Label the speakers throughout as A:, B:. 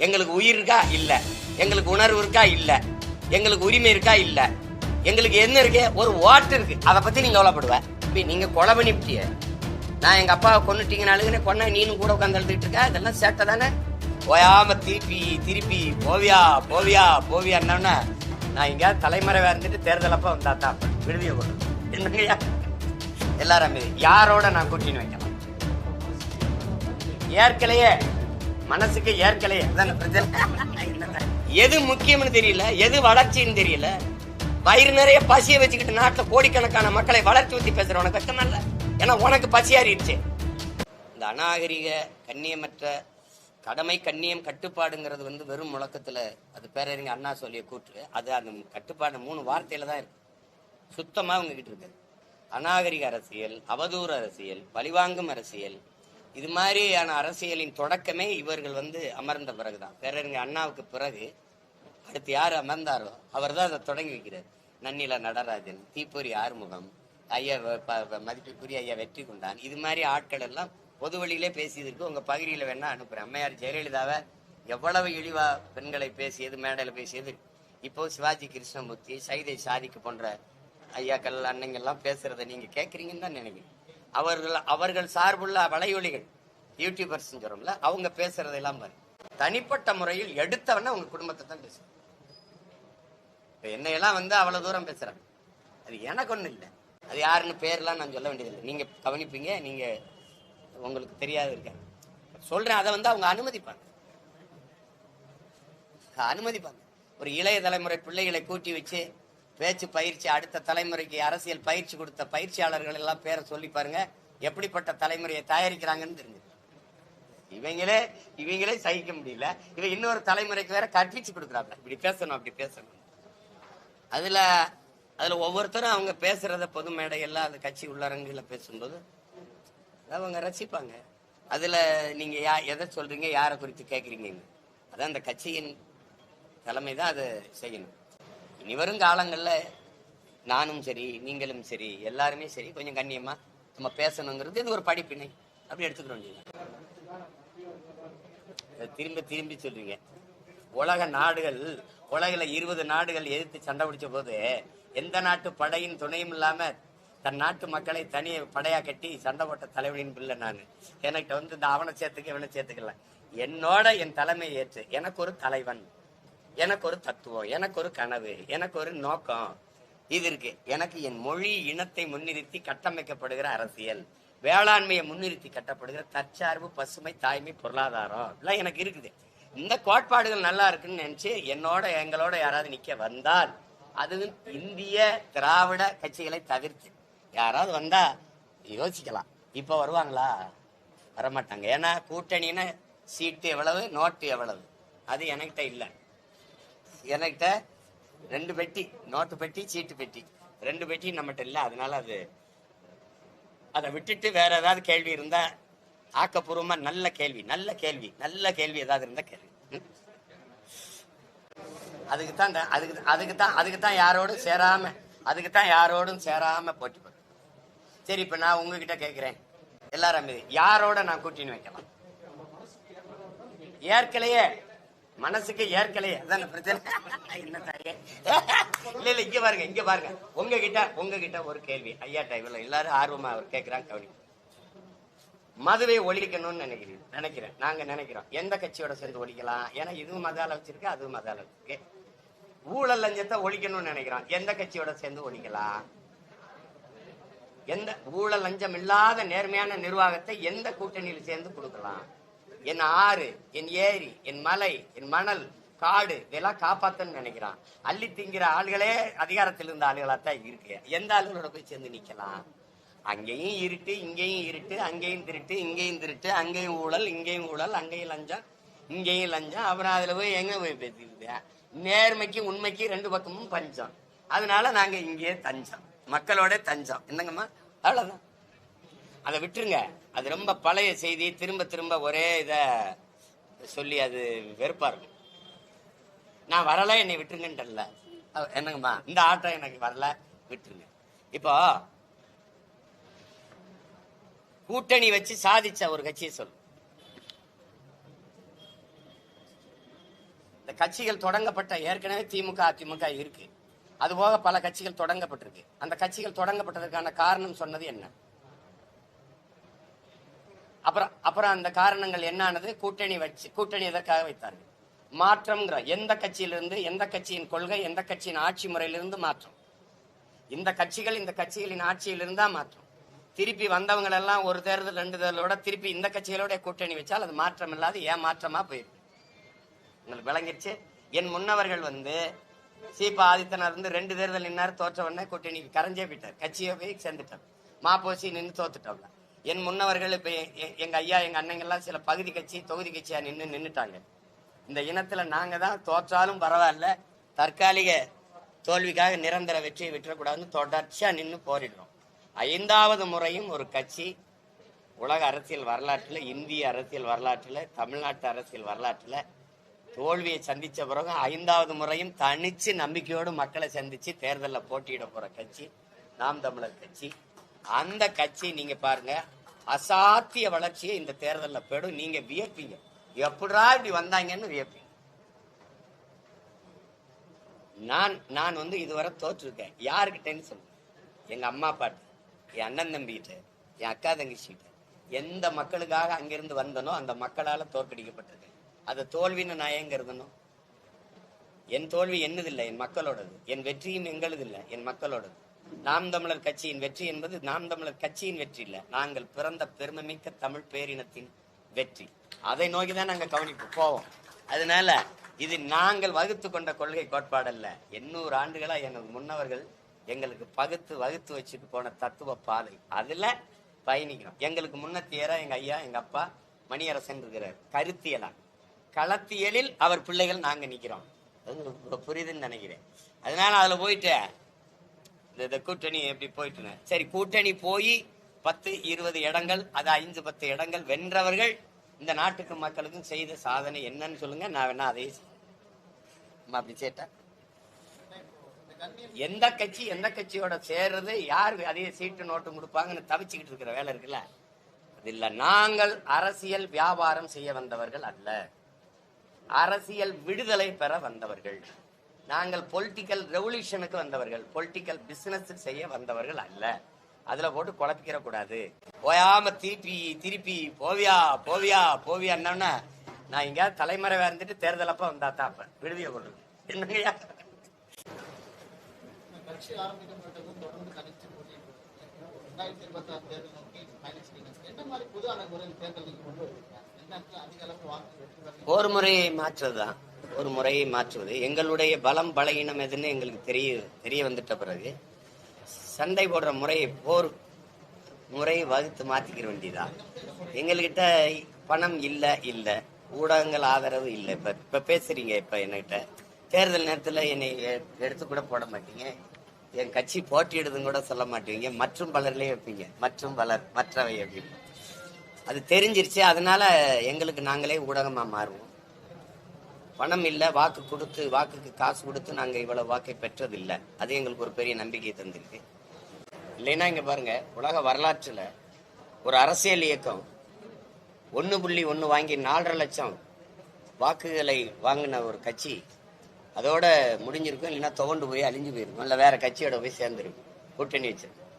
A: எங்களுக்கு உயிர் இருக்கா? இல்ல. எங்களுக்கு உணர்வு இருக்கா? இல்ல. எங்களுக்கு உரிமை இருக்கா? இல்ல. எங்களுக்கு என்ன இருக்கு? ஒரு ஓட்டு இருக்கு. அதை பத்தி நீங்க கவலைப்படுவ. இப்போ நீங்க கொலை பண்ணிவிட்டிய நான் எங்க அப்பாவை கொண்டுட்டீங்கனாலுங்க கொன்ன நீனும் கூட உட்காந்து எழுதிட்டு இருக்க. இதெல்லாம் சேட்டை தானே? ஓயாம திருப்பி திருப்பி போவியா போவியா போவியான்னா நான் எங்கேயாவது தலைமுறை இருந்துட்டு தேர்தல் அப்ப வந்தா தான். விடுதியை கொண்டு என்னங்கய்யா எல்லாரும் யாரோட நான் கூட்டின்னு வைக்கலாம்? ஏற்கனவே மனசுக்கு ஏற்கலையே எது முக்கியம்னு தெரியல எது வளர்ச்சின்னு தெரியல. வயிறு நிறைய பசியை வச்சுக்கிட்டு நாட்டில் கோடிக்கணக்கான மக்களை வளர்ச்சி ஊற்றி பேசுற உனக்கு கஷ்டம் இல்லை? ஏன்னா உனக்கு பசியாறிடுச்சு இந்த அநாகரிக கண்ணியமற்ற கடமை கண்ணியம் கட்டுப்பாடுங்கிறது வந்து வெறும் முழக்கத்தில் அது பேரறிஞர் அண்ணா சொல்லிய கூற்று. அது அந்த கட்டுப்பாடு மூணு வார்த்தையில தான் இருக்கு. சுத்தமாக அவங்க கிட்ட இருக்கு. அநாகரிக அரசியல் அவதூறு அரசியல் பழிவாங்கும் அரசியல் இது மாதிரியான அரசியலின் தொடக்கமே இவர்கள் வந்து அமர்ந்த பிறகுதான். பேரறிஞர் அண்ணாவுக்கு பிறகு அடுத்து யார் அமர்ந்தாரோ அவர் தான் அதை தொடங்கி வைக்கிறார். நன்னில நடராஜன் தீப்பொறி ஆறுமுகம் ஐயா வ- ப- மதிப்புக்குரிய ஐயா வெற்றி கொண்டான் இது மாதிரி ஆட்கள் எல்லாம் பொது வழியிலே பேசியதற்கு உங்க பகுதியில் வேணா அனுப்புறேன். அம்மையார் ஜெயலலிதாவை எவ்வளவு இழிவா பெண்களை பேசியது மேடையில் பேசியது. இப்போ சிவாஜி கிருஷ்ணமூர்த்தி சைதை சாதிக்கு போன்ற ஐயாக்கள் அண்ணங்கள்லாம் பேசுறதை நீங்க கேட்குறீங்கன்னு தான் நினைக்கிறேன். அவர்கள் அவர்கள் சார்புள்ள வலையொலிகள் யூடியூபர்ஸ் சொல்றோம்ல அவங்க பேசுறதெல்லாம் பாரு. தனிப்பட்ட முறையில் எடுத்தவன உங்க குடும்பத்தை தான் பேசுறேன் இப்ப என்னையெல்லாம் வந்து அவ்வளவு தூரம் பேசுறாங்க. அது எனக்கு ஒன்றும் இல்லை. அது யாருன்னு பேர்லாம் நான் சொல்ல வேண்டியதில்லை நீங்க கவனிப்பீங்க நீங்க உங்களுக்கு தெரியாது இருக்காங்க சொல்றேன் அதை வந்து அவங்க அனுமதிப்பாங்க. அனுமதிப்பாங்க. ஒரு இளைய தலைமுறை பிள்ளைகளை கூட்டி வச்சு பேச்சு பயிற்சி அடுத்த தலைமுறைக்கு அரசியல் பயிற்சி கொடுத்த பயிற்சியாளர்கள் எல்லாம் பேரை சொல்லி பாருங்க. எப்படிப்பட்ட தலைமுறையை தயாரிக்கிறாங்கன்னு தெரிஞ்சு இவங்களே இவங்களே சகிக்க முடியல. இவ இன்னொரு தலைமுறைக்கு வேற கற்பிச்சு கொடுக்குறாங்க இப்படி பேசணும் அப்படி பேசணும். அதுல அதுல ஒவ்வொருத்தரும் அவங்க பேசுறத பொது மேடையெல்லாம் அந்த கட்சி உள்ளரங்குல பேசும்போது அவங்க ரசிப்பாங்க. அதுல நீங்க யா எதை சொல்றீங்க யாரை குறித்து கேக்குறீங்க அதான் அந்த கட்சியின் தலைமை தான் அதை செய்யணும். இனி வரும் நானும் சரி நீங்களும் சரி எல்லாருமே சரி கொஞ்சம் கண்ணியமா நம்ம பேசணுங்கிறது இது ஒரு படிப்பினை. அப்படி எடுத்துக்கிறோம் வேண்டியது திரும்ப திரும்பி சொல்றீங்க. உலக நாடுகள் உலகில் இருபது நாடுகள் எதிர்த்து சண்டை பிடிச்ச போது எந்த நாட்டு படையின் துணையும் இல்லாம தன் நாட்டு மக்களை தனி படையா கட்டி சண்டை போட்ட தலைவனின் பிள்ளை நான். எனக்கு வந்து இந்த அவனை சேர்த்துக்க இவனை சேர்த்துக்கலாம் என்னோட என் தலைமை ஏற்று எனக்கு ஒரு தலைவன். எனக்கு ஒரு தத்துவம் எனக்கு ஒரு கனவு எனக்கு ஒரு நோக்கம் இது இருக்கு. எனக்கு என் மொழி இனத்தை முன்னிறுத்தி கட்டமைக்கப்படுகிற அரசியல் வேளாண்மையை முன்னிறுத்தி கட்டப்படுகிற தற்சார்பு பசுமை தாய்மை பொருளாதாரம் எல்லாம் எனக்கு இருக்குது. இந்த கோட்பாடுகள் நல்லா இருக்குன்னு நினைச்சு என்னோட எங்களோட யாராவது நிக்க வந்தால் அதுவும் இந்திய திராவிட கட்சிகளை தவிர்த்து. யாராவது வந்தா யோசிக்கலாம். இப்ப வருவாங்களா? வரமாட்டாங்க. ஏன்னா கூட்டணின்னா சீட்டு எவ்வளவு நோட்டு எவ்வளவு? அது என்கிட்ட இல்லை. என்கிட்ட ரெண்டு பெட்டி நோட்டு பெட்டி சீட்டு பெட்டி. ரெண்டு பெட்டி நம்மகிட்ட இல்லை அதனால அது அதை விட்டுட்டு வேற ஏதாவது கேள்வி இருந்தா ஆக்கப்பூர்வமா நல்ல கேள்வி நல்ல கேள்வி நல்ல கேள்வி ஏதாவது இருந்தா கேள்வி அதுக்கு தான் இந்த- அதுக்கு அதுக்கு தான் அதுக்கு தான் யாரோடும் சேராம அதுக்கு தான் யாரோடும் சேராம போட்டி போடுறேன் சரி இப்ப நான் உங்ககிட்ட கேட்கிறேன் எல்லாரும் யாரோட நான் கூட்டின்னு வைக்கலாம்? ஏற்கனவே மனசுக்கு ஏற்கலையே. அதான பிரச்சனை? என்ன தாயே? இல்ல இல்ல இங்க பாருங்க இங்க பாருங்க. உங்ககிட்ட உங்ககிட்ட ஒரு கேள்வி. ஐயா டைம்ல எல்லாரும் ஆர்வமா அவர் கேட்கிறாங்க கவனி. மதுவை ஒழிக்கணும்னு நினைக்கிறீங்க நினைக்கிறேன். நாங்க நினைக்கிறோம். எந்த கட்சியோட சேர்ந்து ஒழிக்கலாம்? ஏன்னா இதுவும் மதால வச்சிருக்கு அதுவும் மதால வச்சிருக்கு ஊழல் லஞ்சத்தை ஒழிக்கணும்னு நினைக்கிறோம். எந்த கட்சியோட சேர்ந்து ஒழிக்கலாம்? எந்த ஊழல் லஞ்சம் இல்லாத நேர்மையான நிர்வாகத்தை எந்த கூட்டணியில் சேர்ந்து கொடுக்கலாம்? என் ஆறு என் ஏரி என் மலை என் மணல் காடு இதெல்லாம் காப்பாத்தன்னு நினைக்கிறான். அள்ளி திங்கிற ஆளுகளே அதிகாரத்தில் இருந்த ஆளுகளா தான் இருக்கு. எந்த ஆளுகளோட போய் சேர்ந்து நிக்கலாம் அங்கேயும் இருட்டு இங்கேயும் இருட்டு அங்கேயும் திருட்டு இங்கேயும் திருட்டு அங்கேயும் ஊழல் இங்கேயும் ஊழல் அங்கேயும் லஞ்சம் இங்கேயும் லஞ்சம். அப்புறம் அதுல போய் எங்க போய் பேசிக்கிட்டு நேர்மைக்கு உண்மைக்கு ரெண்டு பக்கமும் பஞ்சம். அதனால நாங்க இங்கேயே தஞ்சம். மக்களோட தஞ்சம். என்னங்கம்மா? அவ்வளவுதான். அதை விட்டுருங்க. அது ரொம்ப பழைய செய்தி திரும்ப திரும்ப ஒரே இதை சொல்லி அது வெறுப்பாக இருக்கும் நான் வரல என்னை விட்டுருங்கன்றல என்னங்கம்மா இந்த ஆட்டம் எனக்கு வரல விட்டுருங்க. இப்போ கூட்டணி வச்சு சாதிச்ச ஒரு கட்சியை சொல்லு. இந்த கட்சிகள் தொடங்கப்பட்ட ஏற்கனவே திமுக அதிமுக இருக்கு. அதுபோக பல கட்சிகள் தொடங்கப்பட்டிருக்கு. அந்த கட்சிகள் தொடங்கப்பட்டதற்கான காரணம் சொன்னது என்ன? அப்புறம் அப்புறம் அந்த காரணங்கள் என்னானது? கூட்டணி வச்சு கூட்டணி எதற்காக வைத்தார்கள்? மாற்றம்ங்கிற எந்த கட்சியிலிருந்து எந்த கட்சியின் கொள்கை எந்த கட்சியின் ஆட்சி முறையிலிருந்து மாற்றம். இந்த கட்சிகள் இந்த கட்சிகளின் ஆட்சியிலிருந்தா மாற்றம். திருப்பி வந்தவங்க எல்லாம் ஒரு தேர்தல் ரெண்டு தேர்தலோட திருப்பி இந்த கட்சிகளோட கூட்டணி வச்சால் அது மாற்றம் இல்லாத ஏன் மாற்றமா போயிருக்கு? உங்களுக்கு விளங்கிருச்சு? என் முன்னவர்கள் வந்து சீபா ஆதித்தனார் வந்து ரெண்டு தேர்தல் நின்னார் தோற்ற உடனே கூட்டணி கரைஞ்சே போயிட்டார். கட்சியை போய் சேர்ந்துட்டார். மாப்போசி நின்று தோத்துட்டவங்க என் முன்னவர்கள் இப்ப எ- எங்க ஐயா எங்க அண்ணங்கள்லாம் சில பகுதி கட்சி தொகுதி கட்சியா நின்று நின்றுட்டாங்க இந்த இனத்துல நாங்க தான் தோற்றாலும் பரவாயில்ல தற்காலிக தோல்விக்காக நிரந்தர வெற்றியை விட்டுறக்கூடாதுன்னு தொடர்ச்சியா நின்று போரிடுறோம். ஐந்தாவது முறையும் ஒரு கட்சி உலக அரசியல் வரலாற்றில் இந்திய அரசியல் வரலாற்றில் தமிழ்நாட்டு அரசியல் வரலாற்றில் தோல்வியை சந்தித்த பிறகு ஐந்தாவது முறையும் தனிச்சு நம்பிக்கையோடு மக்களை சந்தித்து தேர்தலில் போட்டியிட போகிற கட்சி நாம் தமிழர் கட்சி. அந்த கட்சி நீங்க பாருங்க அசாத்திய வளர்ச்சியை இந்த தேர்தலில் போயிடும். நீங்க வியப்பீங்க. எப்படா இப்படி வந்தாங்கன்னு வியப்பீங்க. நான் நான் வந்து இதுவரை தோற்றுருக்கேன். யாருக்கிட்டேன்னு சொல்லுங்க. எங்க அம்மா அப்பாட்ட என் அண்ணன் தம்பிகிட்ட என் அக்கா தங்கச்சிகிட்ட எந்த மக்களுக்காக அங்கிருந்து வந்தனோ அந்த மக்களால் தோற்கடிக்கப்பட்டிருக்கேன். அதை தோல்வின்னு நான் ஏங்க இருந்தனும் என் தோல்வி என்னதில்லை? என் மக்களோடது. என் வெற்றியும் எங்களது இல்லை என் மக்களோடது. நாம் தமிழர் கட்சியின் வெற்றி என்பது நாம் தமிழர் கட்சியின் வெற்றி இல்லை. நாங்கள் பிறந்த பெருமைமிக்க தமிழ் பேரினத்தின் வெற்றி. அதை நோக்கி தான் நாங்கள் கவனிப்போம் போவோம். அதனால இது நாங்கள் வகுத்து கொண்ட கொள்கை கோட்பாடல்ல எண்ணூறு ஆண்டுகளா எனது முன்னவர்கள் எங்களுக்கு பகுத்து வகுத்து வச்சுட்டு போன தத்துவ பாதை. அதுல பயணிக்கிறோம். எங்களுக்கு முன்னத்தியரா எங்க ஐயா எங்க அப்பா மணியரசன் இருக்கிறார். கருத்தியலா. களத்தியலில் அவர் பிள்ளைகள் நாங்க நிக்கிறோம். அது புரியுதுன்னு நினைக்கிறேன். அதனால அதுல போயிட்டு இந்த கூட்டணி எப்படி போயிட்டு சரி கூட்டணி போய் பத்து இருபது இடங்கள் அது ஐந்து பத்து இடங்கள் வென்றவர்கள் இந்த நாட்டுக்கு மக்களுக்கும் செய்த சாதனை என்னன்னு சொல்லுங்க. நான் வேணா அதையும் அப்படி சேட்டா எந்த கட்சி எந்த கட்சியோட சேர்றது யார் அதிக சீட்டு நோட்டு கொடுப்பாங்கன்னு தவிச்சுக்கிட்டு இருக்கிற வேலை இருக்குல்ல? அது இல்ல. நாங்கள் அரசியல் வியாபாரம் செய்ய வந்தவர்கள் அல்ல. அரசியல் விடுதலை பெற வந்தவர்கள். நாங்கள் பொலிட்டிக்கல் ரெவல்யூஷனுக்கு வந்தவர்கள் பொலிட்டிக்கல் பிசினஸ் செய்ய வந்தவர்கள் அல்ல. அதுல போட்டு குழப்பிக்கிற கூடாது. போயாம திருப்பி திருப்பி போவியா போவியா போவியான்னா நான் எங்கேயாவது தலைமறைவா இருந்துட்டு தேர்தல் அப்ப வந்தா தான் அப்ப. விடுதியை கொண்டு என்னங்கய்யா ஒரு முறையை மாற்றுவதுதான். ஒரு முறையை மாற்றுவது. எங்களுடைய பலம் பலகீனம் எதுன்னு எங்களுக்கு தெரிய தெரிய வந்துட்ட பிறகு சண்டை போடுற முறையை போர் முறையை வகுத்து மாற்றிக்கிற வேண்டியதான் எங்கள்கிட்ட பணம் இல்லை இல்லை. ஊடகங்கள் ஆதரவு இல்லை. இப்போ இப்போ பேசுறீங்க இப்போ என்கிட்ட தேர்தல் நேரத்தில் என்னை எடுத்து கூட போட மாட்டீங்க. என் கட்சி போட்டியிடுதுன்னு கூட சொல்ல மாட்டீங்க. மற்றும் பலர்லேயே வைப்பீங்க. மற்றும் பலர் மற்றவை அப்படின்னு அது தெரிஞ்சிருச்சு. அதனால எங்களுக்கு நாங்களே ஊடகமாக மாறுவோம். பணம் இல்லை வாக்கு கொடுத்து வாக்குக்கு காசு கொடுத்து நாங்கள் இவ்வளவு வாக்கை பெற்றதில்லை. அது எங்களுக்கு ஒரு பெரிய நம்பிக்கை தந்திருக்கு. இல்லைன்னா இங்கே பாருங்க உலக வரலாற்றில் ஒரு அரசியல் இயக்கம் ஒன்று புள்ளி ஒன்று வாங்கி நாலரை லட்சம் வாக்குகளை வாங்கின ஒரு கட்சி அதோட முடிஞ்சிருக்கும். இல்லைன்னா துவண்டு போய் அழிஞ்சு போயிருக்கும். இல்லை வேற கட்சியோட போய் சேர்ந்துருக்கும். கூட்டணி வச்சிருக்கும்.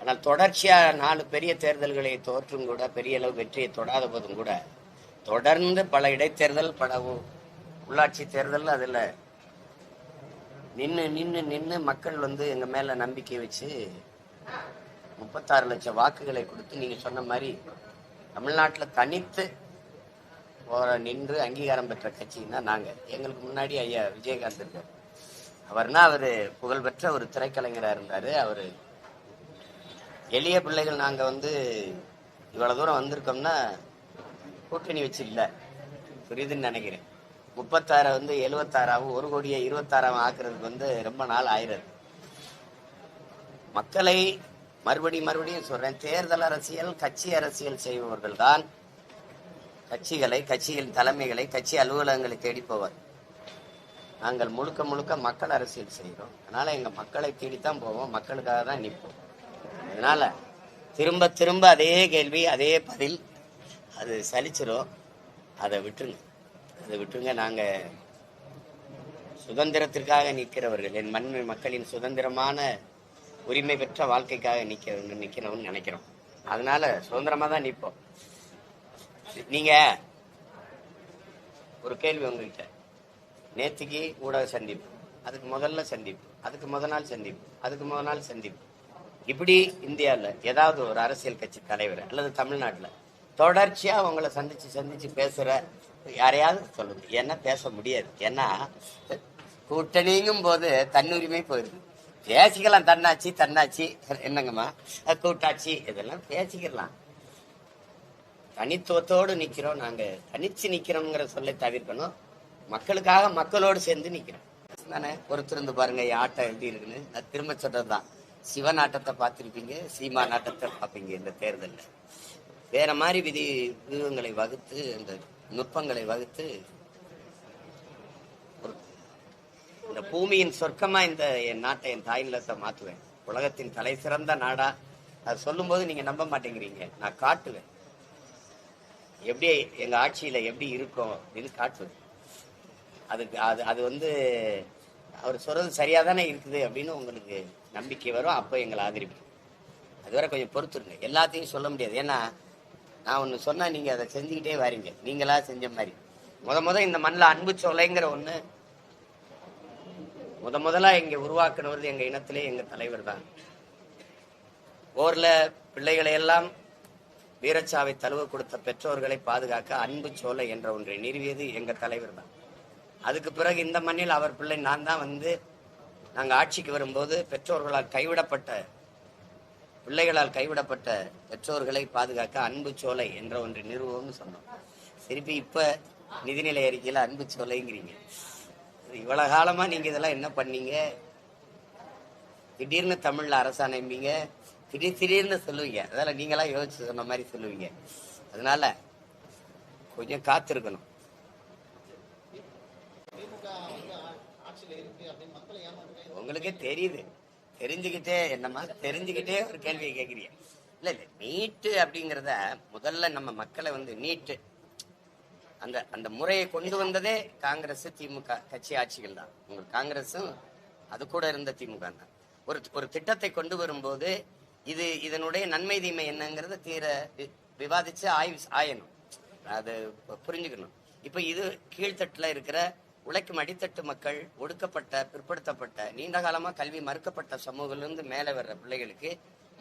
A: ஆனால் தொடர்ச்சியாக நாலு பெரிய தேர்தல்களை தோற்றும் கூட பெரிய அளவு வெற்றியை தொடாத போதும் கூட தொடர்ந்து பல இடைத்தேர்தல் பல உள்ளாட்சி தேர்தல் அதில் நின்று நின்று நின்று மக்கள் வந்து எங்கள் மேலே நம்பிக்கை வச்சு முப்பத்தாறு லட்சம் வாக்குகளை கொடுத்து நீங்கள் சொன்ன மாதிரி தமிழ்நாட்டில் தனித்து போகிற நின்று அங்கீகாரம் பெற்ற கட்சின்னா நாங்கள் எங்களுக்கு முன்னாடி ஐயா விஜயகாந்த் இருக்கார் அவர்னா அவர் புகழ்பெற்ற ஒரு திரைக்கலைஞராக இருந்தார். அவர் எளிய பிள்ளைகள் நாங்கள் வந்து இவ்வளோ தூரம் வந்திருக்கோம்னா கூட்டணி வச்சு இல்லை. புரியுதுன்னு நினைக்கிறேன். முப்பத்தாறை வந்து எழுபத்தாறாவும் ஒரு கோடியை இருபத்தாறாவும் ஆக்குறதுக்கு வந்து ரொம்ப நாள் ஆயிரம் மக்களை மறுபடியும் மறுபடியும் சொல்றேன் தேர்தல் அரசியல் கட்சி அரசியல் செய்பவர்கள் தான் கட்சிகளை கட்சியின் தலைமைகளை கட்சி அலுவலகங்களை தேடி போவார் நாங்கள் முழுக்க முழுக்க மக்கள் அரசியல் செய்கிறோம். அதனால எங்க மக்களை தேடித்தான் போவோம் மக்களுக்காக தான் நிற்போம். அதனால திரும்ப திரும்ப அதே கேள்வி அதே பதில் அது சலிச்சிடும் அதை விட்டுருங்க. அதை விட்டுருங்க. நாங்கள் சுதந்திரத்திற்காக நிற்கிறவர்கள் என் மண் மக்களின் சுதந்திரமான உரிமை பெற்ற வாழ்க்கைக்காக நிற்க நிற்கிறோம்னு நினைக்கிறோம். அதனால சுதந்திரமாக தான் நிற்போம். நீங்கள் ஒரு கேள்வி உங்ககிட்ட. நேற்றுக்கு ஊடக சந்திப்பு அதுக்கு முதல்ல சந்திப்பு அதுக்கு முத நாள் சந்திப்பு அதுக்கு முத நாள் சந்திப்பு. இப்படி இந்தியாவில் ஏதாவது ஒரு அரசியல் கட்சி தலைவர் அல்லது தமிழ்நாட்டில் தொடர்ச்சியாக அவங்கள சந்திச்சு சந்திச்சு பேசுகிற யாரையாவது சொல்லுங்க ஏன்னா பேச முடியாது. ஏன்னா கூட்டணிங்கும் போது தன்னுரிமை போயிருது பேசிக்கலாம் தன்னாச்சி தன்னாச்சி என்னங்கம்மா? கூட்டாட்சி இதெல்லாம் பேசிக்கலாம். தனித்துவத்தோடு நிக்கிறோம் நாங்க. தனிச்சு நிக்கிறோம்ங்கிற சொல்லை தவிர்க்கணும். மக்களுக்காக மக்களோடு சேர்ந்து நிக்கிறோம். தானே? பொறுத்திருந்து பாருங்க ஆட்டம் எப்படி இருக்குன்னு. நான் திரும்ப சொல்றதுதான். சிவன் ஆட்டத்தை பார்த்திருப்பீங்க சீமா நாட்டத்தை பார்ப்பீங்க இந்த தேர்தலில். வேற மாதிரி விதி வியூகங்களை வகுத்து இந்த நுட்பங்களை வகுத்து இந்த பூமியின் சொர்க்கமா இந்த என் நாட்டை என் தாய் நிலத்தை மாத்துவேன் உலகத்தின் தலை சிறந்த நாடா. அது சொல்லும்போது நீங்க நம்ப மாட்டேங்கிறீங்க. நான் காட்டுவேன். எப்படி எங்க ஆட்சியில எப்படி இருக்கும் அப்படின்னு காட்டுவேன். அதுக்கு அது அது வந்து அவர் சொல்றது சரியா தானே இருக்குது அப்படின்னு உங்களுக்கு நம்பிக்கை வரும். அப்போ எங்களை ஆதரிப்போம் அதுவரை கொஞ்சம் பொறுத்துருங்க. எல்லாத்தையும் சொல்ல முடியாது. ஏன்னா நான் ஒன்று சொன்னா நீங்கள் அதை செஞ்சுக்கிட்டே வரீங்க. நீங்களா செஞ்ச மாதிரி. முத முத இந்த மண்ணில் அன்பு சோலைங்கிற ஒன்று முத முதலாக இங்கே உருவாக்குனவர் எங்கள் இனத்திலே எங்கள் தலைவர் தான். போரில் பிள்ளைகளை எல்லாம் வீரச்சாவை தழுவ கொடுத்த பெற்றோர்களை பாதுகாக்க அன்பு சோலை என்ற ஒன்றை நிறுவியது எங்கள் தலைவர் தான். அதுக்கு பிறகு இந்த மண்ணில் அவர் பிள்ளை நான் தான் வந்து நாங்கள் ஆட்சிக்கு வரும்போது பெற்றோர்களால் கைவிடப்பட்ட பிள்ளைகளால் கைவிடப்பட்ட பெற்றோர்களை பாதுகாக்க அன்பு சோலை என்ற ஒன்றை நிறுவம்னு சொன்னோம். திருப்பி இப்ப நிதிநிலை அறிக்கையில அன்பு சோலைங்கிறீங்க. இவ்வளவு காலமா நீங்க இதெல்லாம் என்ன பண்ணீங்க? திடீர்னு தமிழ்ல அரசாணைம்பீங்க திடீர் திடீர்னு சொல்லுவீங்க. அதெல்லாம் நீங்களா யோசிச்சு சொன்ன மாதிரி சொல்லுவீங்க. அதனால கொஞ்சம் காத்திருக்கணும். உங்களுக்கே தெரியுது. தெரிஞ்சுக்கிட்டே என்னம்மா தெரிஞ்சுக்கிட்டே ஒரு கேள்வியை கேட்குறீங்க இல்ல இல்ல நீட்டு அப்படிங்கிறத முதல்ல நம்ம மக்களை வந்து நீட்டு. அந்த அந்த முறையை கொண்டு வந்ததே காங்கிரஸ் திமுக கட்சி ஆட்சிகள் தான். உங்களுக்கு காங்கிரஸும் அது கூட இருந்த திமுக தான். ஒரு ஒரு திட்டத்தை கொண்டு வரும்போது இது இதனுடைய நன்மை தீமை என்னங்கிறத தீர வி- விவாதிச்சு ஆய்வு ஆயணும். அது புரிஞ்சுக்கணும். இப்ப இது கீழ்த்தட்டுல இருக்கிற உழைக்கும் அடித்தட்டு மக்கள் ஒடுக்கப்பட்ட பிற்படுத்தப்பட்ட நீண்ட காலமா கல்வி மறுக்கப்பட்ட சமூகத்திலிருந்து மேலே வர்ற பிள்ளைகளுக்கு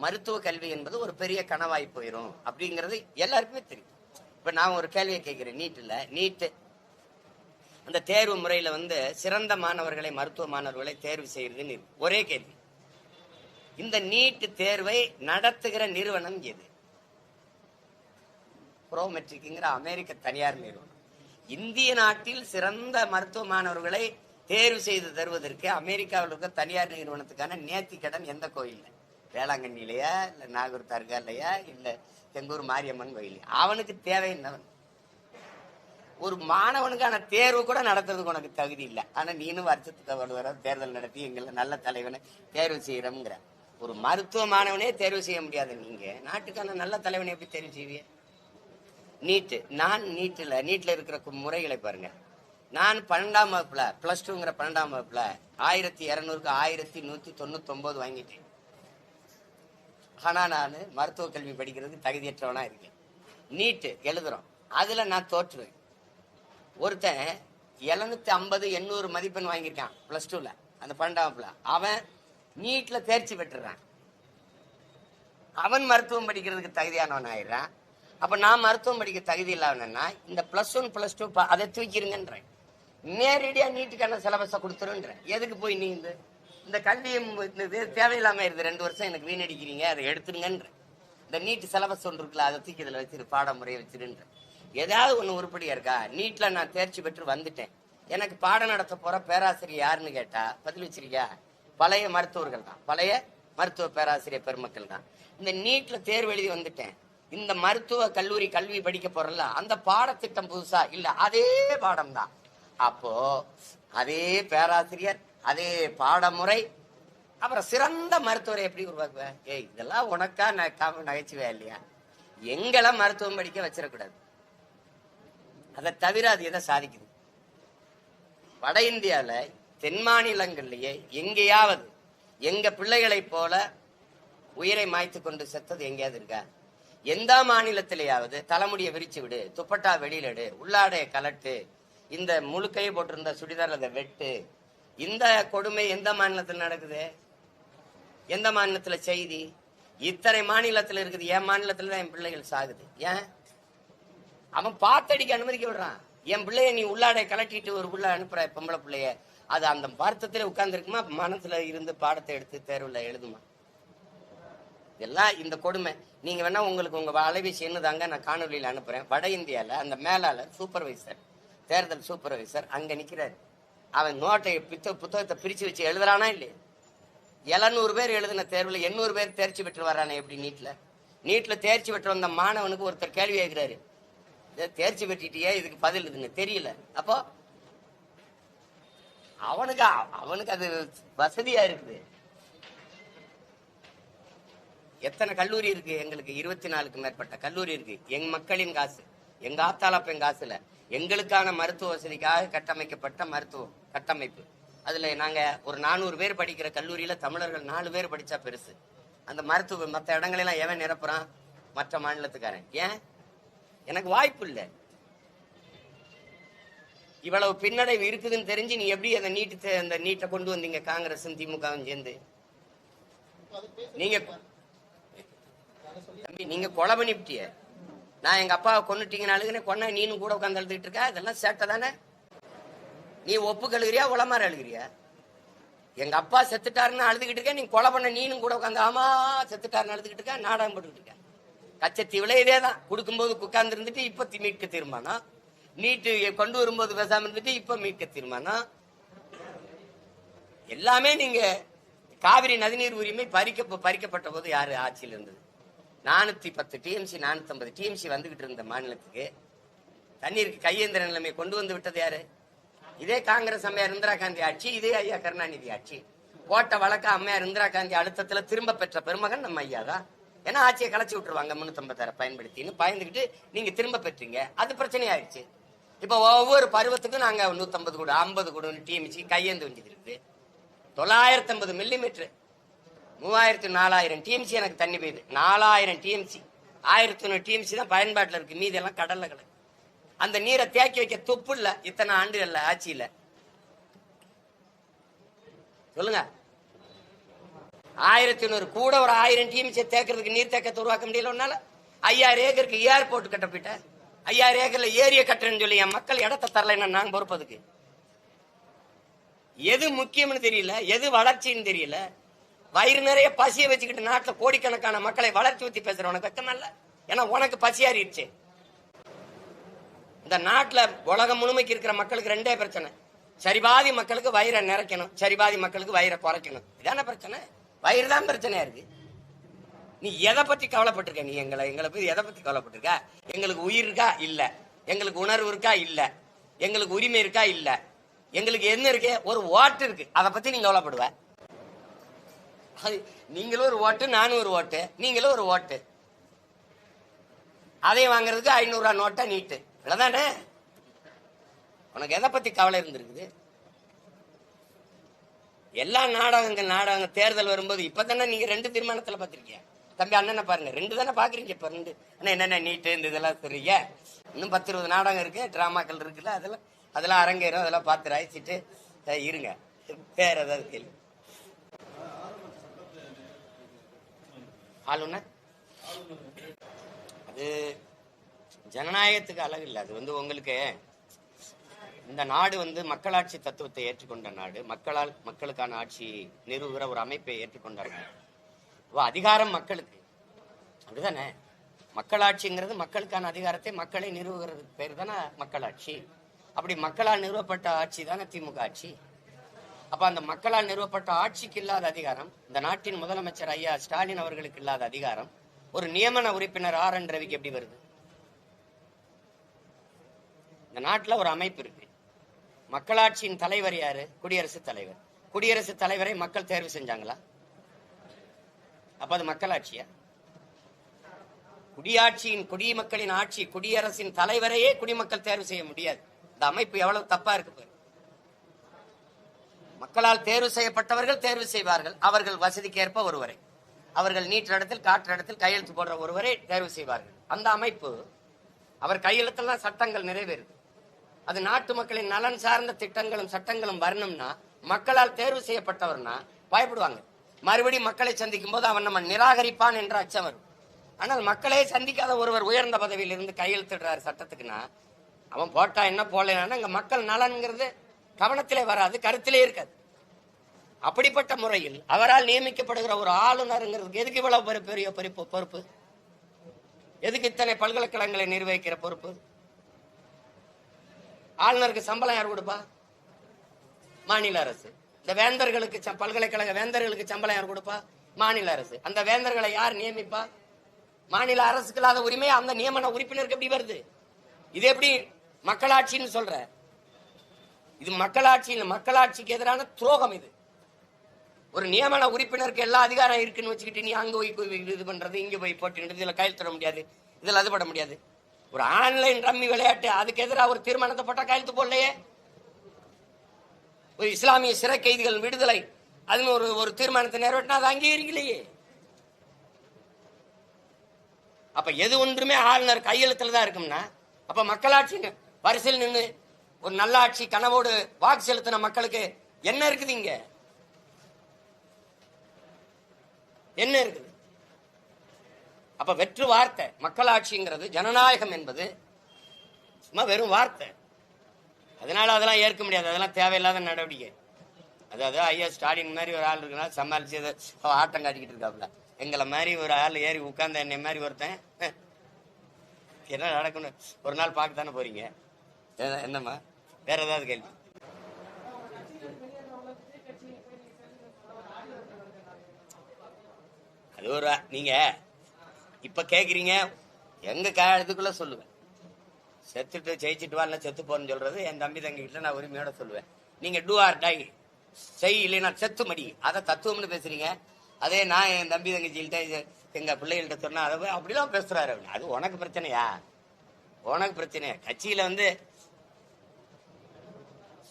A: மருத்துவ கல்வி என்பது ஒரு பெரிய கனவாய் போயிடும் அப்படிங்கிறது எல்லாருக்குமே தெரியும். இப்ப நான் ஒரு கேள்வியை கேட்கிறேன். நீட்டில் நீட்டு அந்த தேர்வு முறையில வந்து சிறந்த மாணவர்களை மருத்துவ மாணவர்களை தேர்வு செய்யறதுன்னு ஒரே கேள்வி. இந்த நீட் தேர்வை நடத்துகிற நிறுவனம் எது? ப்ரோமெட்ரிக்ங்கிற அமெரிக்க தனியார் நிறுவனம். இந்திய நாட்டில் சிறந்த மருத்துவ மாணவர்களை தேர்வு செய்து தருவதற்கு அமெரிக்காவில் இருக்க தனியார் நிறுவனத்துக்கான நேர்த்தி கடன் எந்த கோயிலில்? வேளாங்கண்ணிலையா இல்லை நாகூர் தர்காலையா இல்லை செங்கூர் மாரியம்மன் கோயில் அவனுக்கு தேவை என்னவன் ஒரு மாணவனுக்கான தேர்வு கூட நடத்துறதுக்கு உனக்கு தகுதி இல்லை. ஆனால் நீனும் வருஷத்துக்கு ஒரு தேர்தல் நடத்தி எங்களை நல்ல தலைவனை தேர்வு செய்கிறோம்ங்கிற ஒரு மருத்துவ மாணவனே தேர்வு செய்ய முடியாது நீங்கள் நாட்டுக்கான நல்ல தலைவனை எப்படி தேர்வு செய்வீங்க? நீட்டு. நான் நீட்டில் நீட்டில் இருக்கிற முறைகளை பாருங்க. நான் பன்னெண்டாம் வகுப்புல பிளஸ் டூங்கிற பன்னெண்டாம் வகுப்புல ஆயிரத்தி இரநூறுக்கு ஆயிரத்தி நூத்தி தொண்ணூத்தி ஒன்பது வாங்கிட்டேன். ஆனா நான் மருத்துவ கல்வி படிக்கிறதுக்கு தகுதியற்றவனா இருக்கேன். நீட்டு எழுதுறோம். அதுல நான் தோற்றுவேன். ஒருத்தன் எழுநூத்தி ஐம்பது எண்ணூறு மதிப்பெண் வாங்கியிருக்கான் பிளஸ் டூல அந்த பன்னெண்டாம் வகுப்புல. அவன் நீட்ல தேர்ச்சி பெற்றுறான். அவன் மருத்துவம் படிக்கிறதுக்கு தகுதியானவன் ஆயிடுறான் அப்ப நான் மருத்துவம் படிக்க தகுதி இல்லாதனா இந்த பிளஸ் ஒன் பிளஸ் டூ அதை தூக்கிருங்கன்றேன். நேரடியா நீட்டுக்கான சிலபஸை கொடுத்துருன்றேன் எதுக்கு போய் நீ இந்த இந்த கல்வி இந்த இது தேவையில்லாம இருது ரெண்டு வருஷம் எனக்கு வீணடிக்கிறீங்க அதை எடுத்துருங்கன்றேன். இந்த நீட் சிலபஸ் ஒன்று இருக்குல்ல அதை தூக்கி இதில் வச்சிரு பாடமுறையை வச்சிருன்றேன் ஏதாவது ஒன்று உருப்படியா இருக்கா? நீட்ல நான் தேர்ச்சி பெற்று வந்துட்டேன். எனக்கு பாடம் நடத்த போற பேராசிரியர் யாருன்னு கேட்டா பதில் வச்சிருக்கியா? பழைய மருத்துவர்கள் தான். பழைய மருத்துவ பேராசிரியர் பெருமக்கள் தான். இந்த நீட்ல தேர்வு எழுதி வந்துட்டேன். இந்த மருத்துவ கல்லூரி கல்வி படிக்க போறல அந்த பாடத்திட்டம் புதுசா? இல்ல அதே பாடம் தான் அப்போ அதே பேராசிரியர் அதே பாடமுறை அப்புறம் சிறந்த மருத்துவரை எப்படி உருவாக்குவேன்? ஏய் இதெல்லாம் உனக்கா நான் காம இல்லையா? எங்களை மருத்துவம் படிக்க வச்சிடக்கூடாது. அதை தவிர அது எதை சாதிக்குது? வட இந்தியாவில் தென் மாநிலங்கள்லயே எங்கேயாவது எங்க பிள்ளைகளைப் போல உயிரை மாய்த்து கொண்டு செத்தது எங்கேயாவது இருக்கா? எந்த மாநிலத்திலேயாவது தலைமுடியை விரிச்சு விடு துப்பட்டா வெளியிலடு உள்ளாடைய கலட்டு இந்த முழுக்கையை போட்டிருந்த சுடிதார் அதை வெட்டு. இந்த கொடுமை எந்த மாநிலத்தில் நடக்குது? எந்த மாநிலத்துல செய்தி? இத்தனை மாநிலத்துல இருக்குது என் மாநிலத்துல தான் என் பிள்ளைகள் சாகுது. ஏன்? அவன் பார்த்தடிக்க அனுமதிக்க விடுறான். என் பிள்ளைய நீ உள்ளாடை கலட்டிட்டு ஒரு பிள்ளை அனுப்புற பொம்பளை பிள்ளைய. அது அந்த வருத்தத்துல உட்கார்ந்துருக்குமா? மனசுல இருந்து பாடத்தை எடுத்து தேர்வுல எழுதுமா? இதெல்லாம் இந்த கொடுமை. நீங்க வேணா உங்களுக்கு உங்க அலைபேசி என்னதாங்க நான் காணொலியில் அனுப்புறேன். வட இந்தியால அந்த மேலாளர் சூப்பர்வைசர் தேர்தல் சூப்பர்வைசர் அங்க நிக்கிறாரு. அவன் நோட்டை பித்த புத்தகத்தை பிரிச்சு வச்சு எழுதுறானா இல்லையா? எழுநூறு பேர் எழுதின தேர்வில் எண்ணூறு பேர் தேர்ச்சி பெற்று வரானே எப்படி நீட்ல? நீட்ல தேர்ச்சி பெற்று வந்த மாணவனுக்கு ஒருத்தர் கேள்வி கேட்கிறாரு. "இதை தேர்ச்சி பெற்றிட்டியே? இதுக்கு பதில் இதுன்னு தெரியல. அப்போ அவனுக்கு அவனுக்கு அது வசதியா இருக்குது. எத்தனை கல்லூரி இருக்கு? எங்களுக்கு இருபத்தி நாலுக்கு மேற்பட்ட கல்லூரி இருக்கு. எங் மக்களின் காசு. எங்க ஆத்தாளப்பெண் காசுல. எங்களுக்கான மருத்துவ வசதிக்காக கட்டமைக்கப்பட்ட மருத்துவம் கட்டமைப்பு. அதுல நாங்க ஒரு நானூறு பேர் படிக்கிற கல்லூரியில தமிழர்கள் நாலு பேர் படிச்சா பெருசு. அந்த மருத்துவ மற்ற இடங்களெல்லாம் எவன் நிரப்புறான்? மற்ற மாநிலத்துக்காரன். ஏன்? எனக்கு வாய்ப்பு இல்லை. இவ்வளவு பின்னடைவு இருக்குதுன்னு தெரிஞ்சு நீ எப்படி அந்த நீட்டு அந்த நீட்டை கொண்டு வந்தீங்க? காங்கிரஸும் திமுகவும் சேர்ந்து. நீங்க தம்பி நீங்க கொலை பண்ணிவிட்டிய நான் எங்க அப்பாவை கொன்னுட்டீங்கன்னு கொன்ன நீனும் கூட உட்காந்து எழுதிட்டு இருக்க இதெல்லாம் சேட்டை தானே? நீ ஒப்பு கழுகிறியா உளமாற அழுகிறியா? எங்க அப்பா செத்துட்டாருன்னு அழுதுகிட்டு இருக்க நீ கொலை பண்ண நீனும் கூட உட்காந்து ஆமா செத்துட்டாருன்னு அழுதுகிட்டு இருக்க நாடகம் போட்டுக்கிட்டு இருக்க. கச்சத்தீவுல இதே தான் கொடுக்கும்போது உட்கார்ந்து இருந்துட்டு இப்ப மீட்க தீர்மானம் நீட்டு கொண்டு வரும்போது பேசாம இருந்துட்டு இப்ப மீட்க தீர்மானம் எல்லாமே நீங்க காவிரி நதிநீர் உரிமை பறிக்க பறிக்கப்பட்ட போது யாரு ஆட்சியில் இருந்தது? நானூத்தி பத்து டிஎம்சி நானூத்தி ஐம்பது டிஎம்சி வந்துகிட்டு இருந்த மாநிலத்துக்கு. தண்ணீருக்கு கையேந்திர நிலைமை கொண்டு வந்து விட்டது யாரு? இதே காங்கிரஸ் அம்மையார் இந்திரா காந்தி ஆட்சி இதே ஐயா கருணாநிதி ஆட்சி. போட்ட வழக்க அம்மையார் இந்திரா காந்தி அழுத்தத்துல திரும்ப பெற்ற பெருமகன் நம்ம ஐயா தான். ஏன்னா ஆட்சியை கலைச்சி விட்டுருவாங்க முன்னூத்தம்பத்தாறு பயன்படுத்தின்னு பயந்துகிட்டு நீங்க திரும்ப பெற்றீங்க. அது பிரச்சனை ஆயிடுச்சு இப்ப ஒவ்வொரு பருவத்துக்கும் நாங்க நூத்தம்பது கூட ஐம்பது கூட டிஎம்சி கையேந்து வேண்டியது இருக்குது தொள்ளாயிரத்தி ஐம்பது மில்லிமீட்டர் மூவாயிரத்தி நாலாயிரம் டிஎம்சி எனக்கு தண்ணி பெய்யுது நாலாயிரம் டிஎம்சி ஆயிரத்தி நூறு டிஎம்சி தான் பயன்பாட்டில் இருக்கு. மீதி எல்லாம் கடல்ல கிடக்கு. அந்த நீரை தேக்கி வைக்க துப்பு இல்ல. இத்தனை ஆண்டுகள்ல ஆட்சியில. சொல்லுங்க. ஆயிரத்தி நூறு கூட ஒரு ஆயிரம் டிஎம்சி தேக்கிறதுக்கு நீர் தேக்கத்தை உருவாக்க முடியல ஒன்னால ஐயாயிரம் ஏக்கருக்கு ஏர்போர்ட் கட்ட போயிட்ட ஐயாயிரம் ஏக்கர்ல ஏரிய கட்டுறேன்னு சொல்லி என் மக்கள் இடத்த தரலைன்னா நாங்க பொறுப்பதுக்கு எது முக்கியம்னு தெரியல. எது வளர்ச்சின்னு தெரியல. வயிறு நிறைய பசியை வச்சுக்கிட்டு நாட்டில் கோடிக்கணக்கான மக்களை வளர்ச்சி ஊத்தி பேசுற உனக்கு வெக்கமா இல்ல? ஏன்னா உனக்கு பசியாறிடுச்சு. இந்த நாட்டில் உலகம் முழுமைக்கு இருக்கிற மக்களுக்கு ரெண்டே பிரச்சனை. சரிபாதி மக்களுக்கு வயிறை நிறைக்கணும் சரிபாதி மக்களுக்கு வயிறை குறைக்கணும். இதான பிரச்சனை? வயிறு தான் பிரச்சனையா இருக்கு. நீ எதை பத்தி கவலைப்பட்டிருக்க? நீ எங்களை எங்களை பத்தி எதை பத்தி கவலைப்பட்டிருக்க? எங்களுக்கு உயிர் இருக்கா? இல்ல. எங்களுக்கு உணர்வு இருக்கா? இல்ல. எங்களுக்கு உரிமை இருக்கா? இல்ல. எங்களுக்கு என்ன இருக்கு? ஒரு ஓட்டு இருக்கு. அதை பத்தி நீ கவலைப்படுவ. அது நீங்களும் ஒரு ஓட்டு நானும் ஒரு ஓட்டு நீங்களும் ஒரு ஓட்டு. அதையும் வாங்குறதுக்கு ஐநூறுரூவா நோட்டை நீட்டு. இவ்வளோதானே உனக்கு எதை பற்றி கவலை இருந்திருக்குது? எல்லா நாடகங்கள் நாடகம் தேர்தல் வரும்போது இப்போ தானே நீங்கள் ரெண்டு தீர்மானத்தில் பார்த்துருக்கீங்க. தம்பி அண்ணனை பாருங்க ரெண்டு தானே பார்க்குறீங்க இப்போ ரெண்டு. அண்ணா என்னென்ன நீட்டு இந்த இதெல்லாம் தெரியுங்க இன்னும் பத்து இருபது நாடகம் இருக்கு ட்ராமாக்கள் இருக்குல்ல அதெல்லாம் அதெல்லாம் அரங்கேறும் அதெல்லாம் பார்த்து ரசிச்சுட்டு இருங்க. வேற ஏதாவது கேள்வி? ஆளுநர்? அது ஜனநாயகத்துக்கு அழகு இல்லை. அது வந்து உங்களுக்கு இந்த நாடு வந்து மக்களாட்சி தத்துவத்தை ஏற்றுக்கொண்ட நாடு. மக்களால் மக்களுக்கான ஆட்சி நிறுவுகிற ஒரு அமைப்பை ஏற்றுக்கொண்ட நாடு. இப்போ அதிகாரம் மக்களுக்கு. அப்படிதானே? மக்களாட்சிங்கிறது மக்களுக்கான அதிகாரத்தை மக்களை நிறுவுகிறது. பேர் தானே மக்களாட்சி. அப்படி மக்களால் நிறுவப்பட்ட ஆட்சி தானே திமுக ஆட்சி. அப்ப அந்த மக்களால் நிறுவப்பட்ட ஆட்சிக்கு இல்லாத அதிகாரம் இந்த நாட்டின் முதலமைச்சர் ஐயா ஸ்டாலின் அவர்களுக்கு இல்லாத அதிகாரம் ஒரு நியமன உறுப்பினர் ஆர் என் ரவிக்கு எப்படி வருது? இந்த நாட்டுல ஒரு அமைப்பு இருக்கு. மக்களாட்சியின் தலைவர் யாரு? குடியரசுத் தலைவர். குடியரசுத் தலைவரை மக்கள் தேர்வு செஞ்சாங்களா? அப்ப அது மக்களாட்சியா? குடியாட்சியின் குடிமக்களின் ஆட்சி குடியரசின் தலைவரையே குடிமக்கள் தேர்வு செய்ய முடியாது. இந்த அமைப்பு எவ்வளவு தப்பா இருக்கு பாரு. மக்களால் தேர்வு செய்யப்பட்டவர்கள் தேர்வு செய்வார்கள். அவர்கள் வசதிக்கேற்ப ஒருவரை. அவர்கள் நீற்ற இடத்தில் காற்று இடத்தில் கையெழுத்து போடுற ஒருவரை தேர்வு செய்வார்கள். அந்த அமைப்பு அவர் கையெழுத்தில் தான் சட்டங்கள் நிறைவேறுது. அது நாட்டு மக்களின் நலன் சார்ந்த திட்டங்களும் சட்டங்களும் வரணும்னா மக்களால் தேர்வு செய்யப்பட்டவர்னா பயப்படுவாங்க. மறுபடியும் மக்களை சந்திக்கும் போது அவன் நம்ம நிராகரிப்பான் என்ற அச்சம் வரும். ஆனால் மக்களே சந்திக்காத ஒருவர் உயர்ந்த பதவியில் இருந்து கையெழுத்திடுறாரு சட்டத்துக்குன்னா அவன் போட்டா என்ன போடலன்னா இங்க மக்கள் நலன்ங்கிறது கவனத்திலே வராது கருத்திலே இருக்காது. அப்படிப்பட்ட முறையில் அவரால் நியமிக்கப்படுகிற ஒரு ஆளுநருங்கிறதுக்கு எதுக்கு இவ்வளவு பெரிய பெரிய பொறுப்பு பொறுப்பு? எதுக்கு இத்தனை பல்கலைக்கழகங்களை நிர்வகிக்கிற பொறுப்பு? ஆளுநருக்கு சம்பளம் யார் கொடுப்பா? மாநில அரசு. இந்த வேந்தர்களுக்கு பல்கலைக்கழக வேந்தர்களுக்கு சம்பளம் யார் கொடுப்பா? மாநில அரசு. அந்த வேந்தர்களை யார் நியமிப்பா? மாநில அரசுக்கு இல்லாத உரிமை அந்த நியமன உறுப்பினருக்கு எப்படி வருது? இது எப்படி மக்களாட்சின்னு சொல்ற? இது மக்களாட்சி இந்த மக்களாட்சிக்கு எதிரான துரோகம் இது. ஒரு நியமன உறுப்பினருக்கு எல்லா அதிகாரம் இருக்குன்னு வச்சுக்கிட்டு நீ அங்கே போய் போய் இது பண்றது இங்கே போய் போட்டு இதுல கையெழுத்திட முடியாது இதில் அது பட முடியாது. ஒரு ஆன்லைன் ரம்மி விளையாட்டு அதுக்கு எதிராக ஒரு தீர்மானத்தை போட்டால் கையெழுத்து போடலையே? ஒரு இஸ்லாமிய சிறை கைதிகள் விடுதலை அதுன்னு ஒரு ஒரு தீர்மானத்தை நிறைவேற்றினா அது அங்கீகரிக்கலையே? அப்ப எது ஒன்றுமே ஆளுநர் கையெழுத்துல தான் இருக்கும்னா அப்ப மக்களாட்சி வரிசையில் நின்று ஒரு நல்லாட்சி கனவோடு வாக்கு செலுத்தின மக்களுக்கு என்ன இருக்குது இங்க? என்ன இருக்குது? அப்ப வெற்று வார்த்தை மக்களாட்சிங்கிறது ஜனநாயகம் என்பது சும்மா வெறும் வார்த்தை. அதனால அதெல்லாம் ஏற்க முடியாது. அதெல்லாம் தேவையில்லாத நடவடிக்கை. அதாவது ஐயா ஸ்டாலின் மாதிரி ஒரு ஆள் இருக்குன்னா சமாளிச்சு ஆட்டம் காட்டிக்கிட்டு இருக்காப்புல. எங்களை மாதிரி ஒரு ஆள் ஏறி உட்கார்ந்த என்னை மாதிரி ஒருத்தன் என்ன நடக்கும்னு ஒரு நாள் பார்க்க தானே போறீங்க என்னம்மா? வேற ஏதாவது கேள்வி? அது ஒரு நீங்க இப்ப கேக்குறீங்க எங்க காலத்துக்குள்ள சொல்லுவேன். செத்துட்டு ஜெயிச்சுட்டு வா செத்து போன்னு சொல்றது என் தம்பி தங்க கிட்ட நான் உரிமையோட சொல்லுவேன். நீங்க டூ ஆர் டை செய் இல்லைன்னா செத்து மடி. அதை தத்துவம்னு பேசுறீங்க. அதே நான் என் தம்பி தங்கச்சிகிட்ட எங்க பிள்ளைகள்கிட்ட சொன்னா அதை அப்படிலாம் பேசுறாரு அப்படின்னு. அது உனக்கு பிரச்சனையா? உனக்கு பிரச்சனையா? கட்சியில வந்து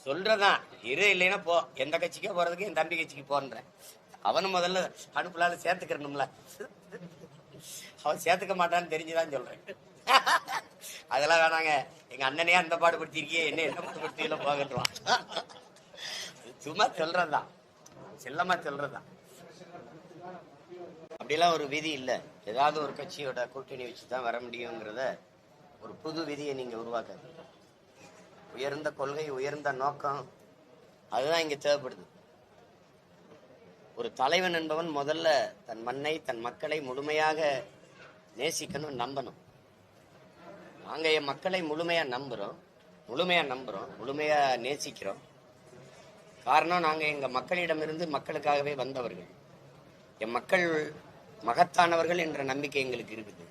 A: சொல்றதான் இரு இல்லைன்னா போ. எந்த கட்சிக்கே போறதுக்கு என் தம்பி கட்சிக்கு போன்றேன். அவனும் முதல்ல அனுப்புலால சேர்த்துக்கிறணும்ல. அவன் சேர்த்துக்க மாட்டான்னு தெரிஞ்சுதான் சொல்றேன். அதெல்லாம் வேணாங்க. எங்க அண்ணனே அந்த பாடுபடுத்திருக்கியே என்ன என்ன பாடுபடுத்தியில போகட்டுவான் சும்மா சொல்றதுதான் செல்லமா சொல்றதுதான் அப்படிலாம் ஒரு விதி இல்லை. ஏதாவது ஒரு கட்சியோட கூட்டணி வச்சு தான் வர முடியுங்கிறத ஒரு புது விதியை நீங்க உருவாக்க உயர்ந்த கொள்கை உயர்ந்த நோக்கம் அதுதான் இங்க தேவைப்படுது. ஒரு தலைவன் என்பவன் முதல்ல தன் மண்ணை தன் மக்களை முழுமையாக நேசிக்கணும் நம்பணும். நாங்க என் மக்களை முழுமையா நம்புறோம் முழுமையா நம்புறோம் முழுமையா நேசிக்கிறோம். காரணம் நாங்க எங்க மக்களிடமிருந்து மக்களுக்காகவே வந்தவர்கள். என் மக்கள் மகத்தானவர்கள் என்ற நம்பிக்கை எங்களுக்கு இருக்குது.